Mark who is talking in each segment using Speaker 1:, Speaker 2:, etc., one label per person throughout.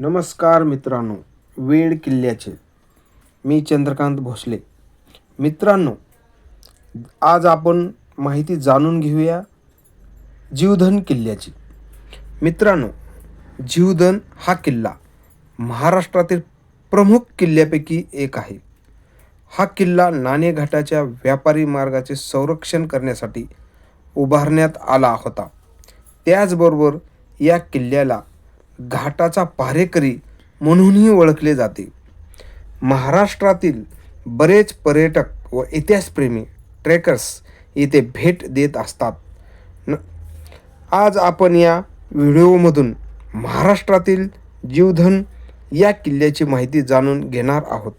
Speaker 1: नमस्कार मित्रांनो वेळ किल्ल्याचे. मी चंद्रकांत भोसले. मित्रांनो आज आपण माहिती जाणून घेऊया जीवधन किल्ल्याची. मित्रांनो जीवधन हा किल्ला महाराष्ट्रातील प्रमुख किल्ल्यापैकी एक आहे. हा किल्ला नाणेघाटाच्या व्यापारी मार्गाचे संरक्षण करण्यासाठी उभारण्यात आला होता. त्याचबरोबर या किल्ल्याला घाटाचा पहारेकरी म्हणूनही ओळखले जाते. महाराष्ट्रातील बरेच पर्यटक व इतिहासप्रेमी ट्रेकर्स येथे भेट देत असतात. न आज आपण या व्हिडिओमधून महाराष्ट्रातील जीवधन या किल्ल्याची माहिती जाणून घेणार आहोत.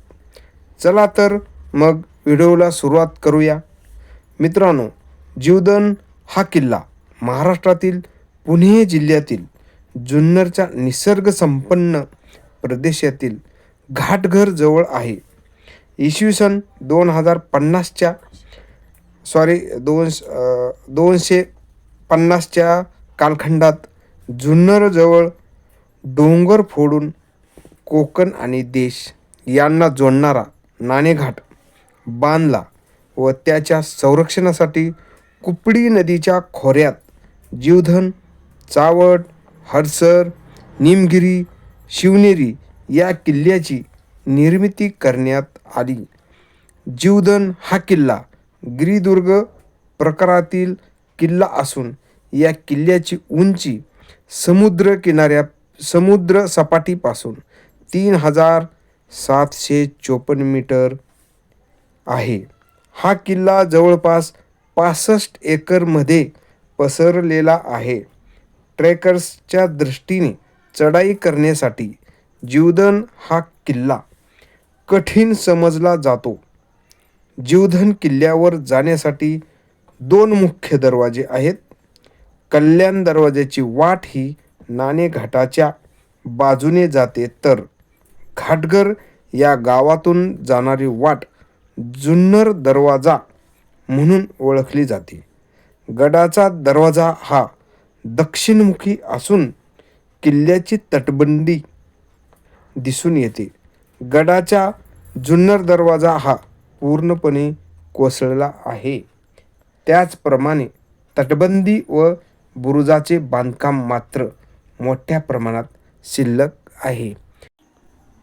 Speaker 1: चला तर मग व्हिडिओला सुरुवात करूया. मित्रांनो जीवधन हा किल्ला महाराष्ट्रातील पुणे जिल्ह्यातील जुन्नरच्या निसर्गसंपन्न प्रदेशातील घाटघर जवळ आहे. इसवी सन दोन हजार पन्नासच्या सॉरी दोन दोनशे पन्नासच्या कालखंडात जुन्नरजवळ डोंगर फोडून कोकण आणि देश यांना जोडणारा नाणेघाट बांधला व त्याच्या संरक्षणासाठी कुपडी नदीच्या खोऱ्यात जीवधन चावट हडसर निमगिरी शिवनेरी या किल्ल्याची निर्मिती करण्यात आली. जीवधन हा किल्ला गिरिदुर्ग प्रकारातील किल्ला असून या किल्ल्याची उंची समुद्र किनाऱ्या समुद्र सपाटीपासून तीन हजार सातशे चोपन्न मीटर आहे. हा किल्ला जवळपास पासष्ट एकरमध्ये पसरलेला आहे. ट्रेकर्सच्या दृष्टीने चढाई करण्यासाठी जीवधन हा किल्ला कठीण समजला जातो. जीवधन किल्ल्यावर जाण्यासाठी दोन मुख्य दरवाजे आहेत. कल्याण दरवाजाची वाट ही नाणेघाटाच्या बाजूने जाते तर घाटघर या गावातून जाणारी वाट जुन्नर दरवाजा म्हणून ओळखली जाते. गडाचा दरवाजा हा दक्षिणमुखी असून किल्ल्याची तटबंदी दिसून येते. गडाचा जुन्नर दरवाजा हा पूर्णपणे कोसळला आहे. त्याचप्रमाणे तटबंदी व बुरुजाचे बांधकाम मात्र मोठ्या प्रमाणात शिल्लक आहे.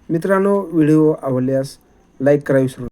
Speaker 1: मित्रांनो व्हिडिओ आवडल्यास लाईक करा विसरू